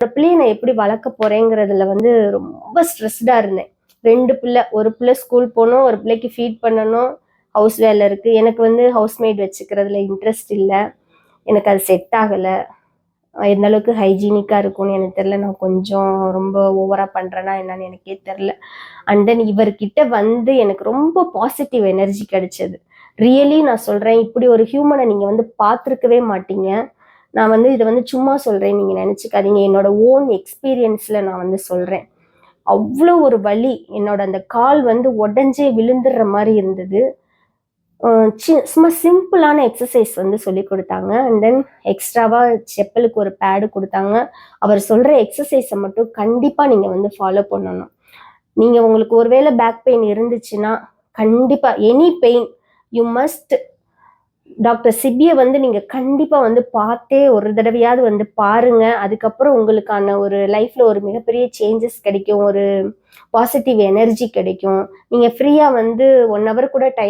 இந்த பிள்ளையை நான் எப்படி வளர்க்க போறேங்கிறதுல வந்து ரொம்ப ஸ்ட்ரெஸ்டா இருந்தேன். ரெண்டு பிள்ளை ஒரு பிள்ளை ஸ்கூல் போகணும் ஒரு பிள்ளைக்கு ஃபீட் பண்ணணும் ஹவுஸ் வேலை இருக்கு. எனக்கு வந்து ஹவுஸ்மேட் வச்சுக்கிறதுல இன்ட்ரெஸ்ட் இல்லை. எனக்கு அது செட் ஆகலை. எந்த அளவுக்கு ஹைஜீனிக்காக இருக்கும்னு எனக்கு தெரில நான் கொஞ்சம் ரொம்ப ஓவராக பண்ணுறேன்னா என்னன்னு எனக்கே தெரில அண்ட் தென் இவர்கிட்ட வந்து எனக்கு ரொம்ப பாசிட்டிவ் எனர்ஜி கிடைச்சது. ரியலி நான் சொல்கிறேன் இப்படி ஒரு ஹியூமனை நீங்கள் வந்து பார்த்துருக்கவே மாட்டீங்க. நான் வந்து இதை வந்து சும்மா சொல்கிறேன் நீங்கள் நினச்சிக்காதீங்க. என்னோட ஓன் எக்ஸ்பீரியன்ஸில் நான் வந்து சொல்கிறேன் அவ்வளோ ஒரு வலி என்னோட அந்த கால் வந்து உடஞ்சே விழுந்துடுற மாதிரி இருந்தது. சும்மா சிம்பிளான எக்ஸசைஸ் வந்து சொல்லி கொடுத்தாங்க. அண்ட் தென் எக்ஸ்ட்ராவாக செப்பலுக்கு ஒரு பேடு கொடுத்தாங்க. அவர் சொல்கிற எக்ஸசைஸை மட்டும் கண்டிப்பாக நீங்கள் வந்து ஃபாலோ பண்ணணும். நீங்கள் உங்களுக்கு ஒருவேளை பேக் பெயின் இருந்துச்சுன்னா கண்டிப்பாக any pain you must doctor சிபியை வந்து நீங்கள் கண்டிப்பாக வந்து பார்த்தே ஒரு தடவையாவது வந்து பாருங்க. அதுக்கப்புறம் உங்களுக்கான ஒரு லைஃப்பில் ஒரு மிகப்பெரிய சேஞ்சஸ் கிடைக்கும். ஒரு பாசிட்டிவ் எனர்ஜி கிடைக்கும். நீங்கள் ஃப்ரீயாக வந்து ஒன் ஹவர் கூட டைம்